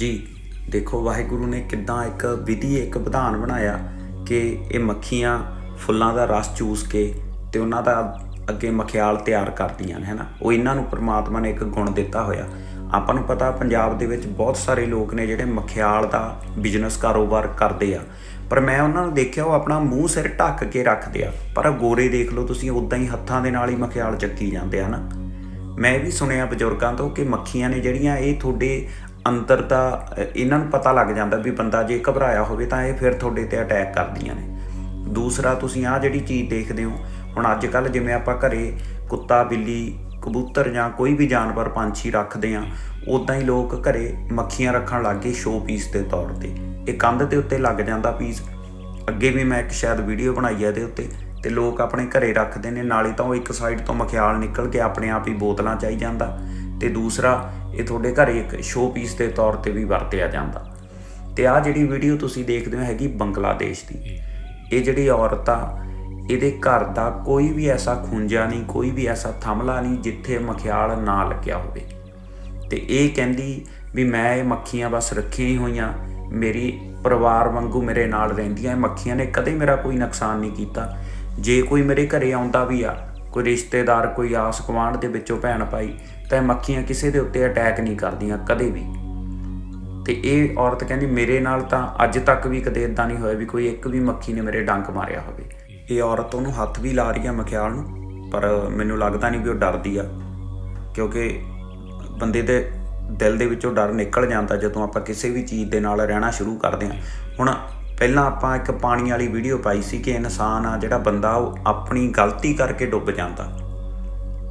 ਜੀ ਦੇਖੋ ਵਾਹਿਗੁਰੂ ਨੇ ਕਿੱਦਾਂ ਇੱਕ ਵਿਧੀ, ਇੱਕ ਵਿਧਾਨ ਬਣਾਇਆ ਕਿ ਇਹ ਮੱਖੀਆਂ ਫੁੱਲਾਂ ਦਾ ਰਸ ਚੂਸ ਕੇ ਤੇ ਉਹਨਾਂ ਦਾ ਅੱਗੇ ਮਖਿਆਲ ਤਿਆਰ ਕਰਦੀਆਂ ਨੇ, ਹੈਨਾ? ਉਹ ਇਹਨਾਂ ਨੂੰ ਪ੍ਰਮਾਤਮਾ ਨੇ ਇੱਕ ਗੁਣ ਦਿੱਤਾ ਹੋਇਆ। ਆਪਾਂ ਨੂੰ ਪਤਾ ਪੰਜਾਬ ਦੇ ਵਿੱਚ ਬਹੁਤ ਸਾਰੇ ਲੋਕ ਨੇ ਜਿਹੜੇ ਮਖਿਆਲ ਦਾ ਬਿਜ਼ਨਸ ਕਾਰੋਬਾਰ ਕਰਦੇ ਆ। ਪਰ ਮੈਂ ਉਹਨਾਂ ਨੂੰ ਦੇਖਿਆ, ਉਹ ਆਪਣਾ ਮੂੰਹ ਸਿਰ ਢੱਕ ਕੇ ਰੱਖਦੇ ਆ। ਪਰ ਗੋਰੇ ਦੇਖ ਲਓ ਤੁਸੀਂ ਉਦਾਂ ਹੀ ਹੱਥਾਂ ਦੇ ਨਾਲ ਹੀ ਮਖਿਆਲ ਚੱਕੀ ਜਾਂਦੇ ਆ, ਹਨ? ਮੈਂ ਵੀ ਸੁਣਿਆ ਬਜ਼ੁਰਗਾਂ ਤੋਂ ਕਿ ਮੱਖੀਆਂ ਨੇ ਜਿਹੜੀਆਂ, ਇਹ ਤੁਹਾਡੇ ਅੰਦਰ ਦਾ ਇਹਨਾਂ ਨੂੰ ਪਤਾ ਲੱਗ ਜਾਂਦਾ ਵੀ ਬੰਦਾ ਜੇ ਘਬਰਾਇਆ ਹੋਵੇ ਤਾਂ ਇਹ ਫਿਰ ਤੁਹਾਡੇ ਤੇ ਅਟੈਕ ਕਰਦੀਆਂ ਨੇ। ਦੂਸਰਾ, ਤੁਸੀਂ ਆਹ ਜਿਹੜੀ ਚੀਜ਼ ਦੇਖਦੇ ਹੋ, ਹੁਣ ਅੱਜ ਕੱਲ ਜਿਵੇਂ ਆਪਾਂ ਘਰੇ ਕੁੱਤਾ, ਬਿੱਲੀ, ਕਬੂਤਰ ਜਾਂ ਕੋਈ ਵੀ ਜਾਨਵਰ, ਪੰਛੀ ਰੱਖਦੇ ਆ ਉਦਾਂ ਹੀ ਲੋਕ ਘਰੇ ਮੱਖੀਆਂ ਰੱਖਣ ਲੱਗ ਗਏ ਸ਼ੋ ਪੀਸ ਦੇ ਤੌਰ ਤੇ। ਇਹ ਕੰਧ ਦੇ ਉੱਤੇ ਲੱਗ ਜਾਂਦਾ ਪੀਸ ਅੱਗੇ ਵੀ ਮੈਂ ਇੱਕ ਸ਼ਾਇਦ ਵੀਡੀਓ ਬਣਾਈ ਹੈ ਇਹਦੇ ਉੱਤੇ, ਤੇ ਲੋਕ ਆਪਣੇ ਘਰੇ ਰੱਖਦੇ ਨੇ, ਨਾਲੇ ਤਾਂ ਉਹ ਇੱਕ ਸਾਈਡ ਤੋਂ ਮਖਿਆਲ ਨਿਕਲ ਕੇ ਆਪਣੇ ਆਪ ਹੀ ਬੋਤਲਾਂ ਚਾਈ ਜਾਂਦਾ। ਤੇ ਦੂਸਰਾ ਇਹ ਤੁਹਾਡੇ ਘਰੇ ਇੱਕ ਸ਼ੋ ਪੀਸ ਦੇ ਤੌਰ ਤੇ ਵੀ ਵਰਤਿਆ ਜਾਂਦਾ। ਤੇ ਆ ਜਿਹੜੀ ਵੀਡੀਓ ਤੁਸੀਂ ਦੇਖਦੇ ਹੋ ਹੈਗੀ ਬੰਗਲਾਦੇਸ਼ ਦੀ। ਇਹ ਜਿਹੜੀ ਔਰਤ ਆ ਇਹਦੇ ਘਰ ਦਾ ਕੋਈ ਵੀ ਐਸਾ ਖੁੰਝਾ ਨਹੀਂ ਕੋਈ ਵੀ ਐਸਾ ਥਮਲਾ ਨਹੀਂ ਜਿੱਥੇ ਮਖਿਆਲ ਨਾ ਲੱਗਿਆ ਹੋਵੇ। ਤੇ ਇਹ ਕਹਿੰਦੀ ਵੀ ਮੈਂ ਇਹ ਮੱਖੀਆਂ ਬਸ ਰੱਖੀਆਂ ਹੀ ਹੋਈਆਂ। ਮੇਰੀ ਪਰਿਵਾਰ ਵਾਂਗੂ ਮੇਰੇ ਨਾਲ ਰਹਿੰਦੀਆਂ। ਇਹ ਮੱਖੀਆਂ ਨੇ ਕਦੇ ਮੇਰਾ ਕੋਈ ਨੁਕਸਾਨ ਨਹੀਂ ਕੀਤਾ। ਜੇ ਕੋਈ ਮੇਰੇ ਘਰੇ ਆਉਂਦਾ ਵੀ ਆ ਕੋਈ ਰਿਸ਼ਤੇਦਾਰ ਕੋਈ ਆਸ ਗੁਆਂਢ ਦੇ ਵਿੱਚੋਂ ਭੈਣ ਭਾਈ ਤਾਂ ਮੱਖੀਆਂ ਕਿਸੇ ਦੇ ਉੱਤੇ ਅਟੈਕ ਨਹੀਂ ਕਰਦੀਆਂ, ਕਦੇ ਵੀ। ਤੇ ਇਹ ਔਰਤ ਕਹਿੰਦੀ, ਮੇਰੇ ਨਾਲ ਤਾਂ ਅੱਜ ਤੱਕ ਵੀ ਕਦੇ ਇਦਾਂ ਨਹੀਂ ਹੋਇਆ ਵੀ ਕੋਈ ਇੱਕ ਵੀ ਮੱਖੀ ਨੇ ਮੇਰੇ ਡੰਕ ਮਾਰਿਆ ਹੋਵੇ। ਇਹ ਔਰਤ ਉਹਨੂੰ ਹੱਥ ਵੀ ਲਾ ਰਹੀ ਆ ਮਖਿਆਲ ਨੂੰ, ਪਰ ਮੈਨੂੰ ਲੱਗਦਾ ਨਹੀਂ ਵੀ ਉਹ ਡਰਦੀ ਆ। ਕਿਉਂਕਿ ਬੰਦੇ ਦੇ ਦਿਲ ਦੇ ਵਿੱਚੋਂ ਡਰ ਨਿਕਲ ਜਾਂਦਾ ਜਦੋਂ ਆਪਾਂ ਕਿਸੇ ਵੀ ਚੀਜ਼ ਦੇ ਨਾਲ ਰਹਿਣਾ ਸ਼ੁਰੂ ਕਰਦੇ ਹਾਂ। ਹੁਣ ਪਹਿਲਾਂ ਆਪਾਂ ਇੱਕ ਪਾਣੀ ਵਾਲੀ ਵੀਡੀਓ ਪਾਈ ਸੀ ਕਿ ਇਨਸਾਨ ਆ ਜਿਹੜਾ ਬੰਦਾ, ਉਹ ਆਪਣੀ ਗਲਤੀ ਕਰਕੇ ਡੁੱਬ ਜਾਂਦਾ।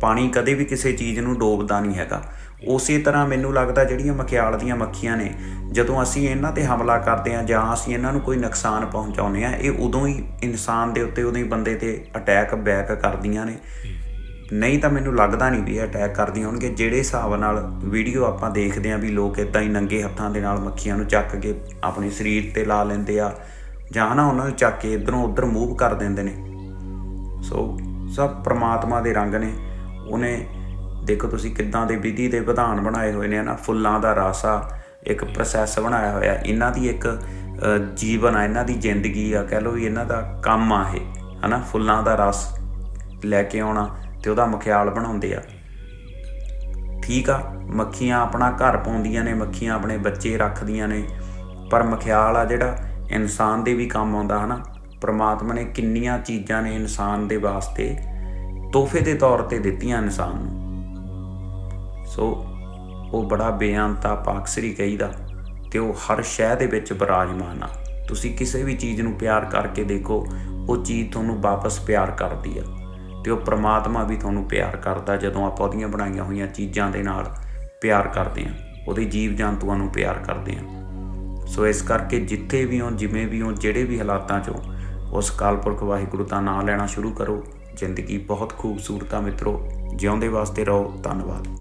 ਪਾਣੀ ਕਦੇ ਵੀ ਕਿਸੇ ਚੀਜ਼ ਨੂੰ ਡੋਬਦਾ ਨਹੀਂ ਹੈਗਾ। ਉਸੇ ਤਰ੍ਹਾਂ ਮੈਨੂੰ ਲੱਗਦਾ ਜਿਹੜੀਆਂ ਮਖਿਆਲ ਦੀਆਂ ਮੱਖੀਆਂ ਨੇ, ਜਦੋਂ ਅਸੀਂ ਇਹਨਾਂ ਤੇ ਹਮਲਾ ਕਰਦੇ ਹਾਂ ਜਾਂ ਅਸੀਂ ਇਹਨਾਂ ਨੂੰ ਕੋਈ ਨੁਕਸਾਨ ਪਹੁੰਚਾਉਂਦੇ ਹਾਂ, ਇਹ ਉਦੋਂ ਹੀ ਇਨਸਾਨ ਦੇ ਉੱਤੇ, ਉਦੋਂ ਹੀ ਬੰਦੇ ਤੇ ਅਟੈਕ ਬੈਕ ਕਰਦੀਆਂ ਨੇ। ਨਹੀਂ ਤਾਂ ਮੈਨੂੰ ਲੱਗਦਾ ਨਹੀਂ ਵੀ ਇਹ ਅਟੈਕ ਕਰਦੀਆਂ ਹੋਣਗੇ, ਜਿਹੜੇ ਹਿਸਾਬ ਨਾਲ ਵੀਡੀਓ ਆਪਾਂ ਦੇਖਦੇ ਆਂ ਵੀ ਲੋਕ ਇਦਾਂ ਹੀ ਨੰਗੇ ਹੱਥਾਂ ਦੇ ਨਾਲ ਮੱਖੀਆਂ ਨੂੰ ਚੱਕ ਕੇ ਆਪਣੇ ਸਰੀਰ ਤੇ ਲਾ ਲੈਂਦੇ ਆ, ਜਾਂ ਨਾ ਉਹਨਾਂ ਨੂੰ ਚੱਕ ਕੇ ਇਧਰੋਂ ਉਧਰ ਮੂਵ ਕਰ ਦਿੰਦੇ ਨੇ। ਸੋ ਸਭ ਪ੍ਰਮਾਤਮਾ ਦੇ ਰੰਗ ਨੇ। ਉਹਨੇ ਦੇਖੋ ਤੁਸੀਂ ਕਿੱਦਾਂ ਦੇ ਵਿਧੀ ਦੇ ਵਿਧਾਨ ਬਣਾਏ ਹੋਏ ਨੇ ਨਾ ਫੁੱਲਾਂ ਦਾ ਰਸ ਇੱਕ ਪ੍ਰੋਸੈਸ ਬਣਾਇਆ ਹੋਇਆ। ਇਹਨਾਂ ਦੀ ਇੱਕ ਜੀਵਨ ਆ ਇਹਨਾਂ ਦੀ ਜ਼ਿੰਦਗੀ ਆ ਕਹਿ ਲਓ ਵੀ ਇਹਨਾਂ ਦਾ ਕੰਮ ਆ ਇਹ ਹਨਾ? ਫੁੱਲਾਂ ਦਾ ਰਸ ਲੈ ਕੇ ਆਉਣਾ ਤੇ ਉਹਦਾ ਮਖਿਆਲ ਬਣਾਉਂਦੇ ਆ। ਠੀਕ ਆ ਮੱਖੀਆਂ ਆਪਣਾ ਘਰ ਪਾਉਂਦੀਆਂ ਨੇ ਮੱਖੀਆਂ ਆਪਣੇ ਬੱਚੇ ਰੱਖਦੀਆਂ ਨੇ ਪਰ ਮਖਿਆਲ ਆ ਜਿਹੜਾ ਇਨਸਾਨ ਦੇ ਵੀ ਕੰਮ ਆਉਂਦਾ ਹਨਾ? ਪ੍ਰਮਾਤਮਾ ਨੇ ਕਿੰਨੀਆਂ ਚੀਜ਼ਾਂ ਨੇ ਇਨਸਾਨ ਦੇ ਵਾਸਤੇ ਤੋਹਫੇ ਦੇ ਤੌਰ ਤੇ ਦਿੱਤੀਆਂ ਇਨਸਾਨ ਨੂੰ। ਸੋ ਉਹ ਬੜਾ ਬੇਅੰਤਾ ਪਾਕਸਰੀ ਕਹੀਦਾ ਤੇ ਉਹ ਹਰ ਸ਼ੈ ਦੇ ਵਿੱਚ ਬਿਰਾਜਮਾਨ ਆ। ਤੁਸੀਂ ਕਿਸੇ ਵੀ ਚੀਜ਼ ਨੂੰ ਪਿਆਰ ਕਰਕੇ ਦੇਖੋ, ਉਹ ਚੀਜ਼ ਤੁਹਾਨੂੰ ਵਾਪਸ ਪਿਆਰ ਕਰਦੀ ਆ ਤੇ ਉਹ ਪ੍ਰਮਾਤਮਾ ਵੀ ਤੁਹਾਨੂੰ ਪਿਆਰ ਕਰਦਾ ਜਦੋਂ ਆਪਾਂ ਉਹਦੀਆਂ ਬਣਾਈਆਂ ਹੋਈਆਂ ਚੀਜ਼ਾਂ ਦੇ ਨਾਲ ਪਿਆਰ ਕਰਦੇ ਆ। ਉਹਦੇ ਜੀਵ ਜੰਤੂਆਂ ਨੂੰ ਪਿਆਰ ਕਰਦੇ ਆ। ਸੋ ਇਸ ਕਰਕੇ ਜਿੱਥੇ ਵੀ ਹੋ ਜਿਵੇਂ ਵੀ ਹੋ ਜਿਹੜੇ ਵੀ ਹਾਲਾਤਾਂ 'ਚੋਂ ਉਸ ਕਾਲਪੁਰਖ ਵਾਹਿਗੁਰੂ ਦਾ ਨਾਮ ਲੈਣਾ ਸ਼ੁਰੂ ਕਰੋ। ਜ਼ਿੰਦਗੀ ਬਹੁਤ ਖੂਬਸੂਰਤ ਆ ਮਿੱਤਰੋ ਜਿਉਂਦੇ ਵਾਸਤੇ ਰਹੋ ਧੰਨਵਾਦ।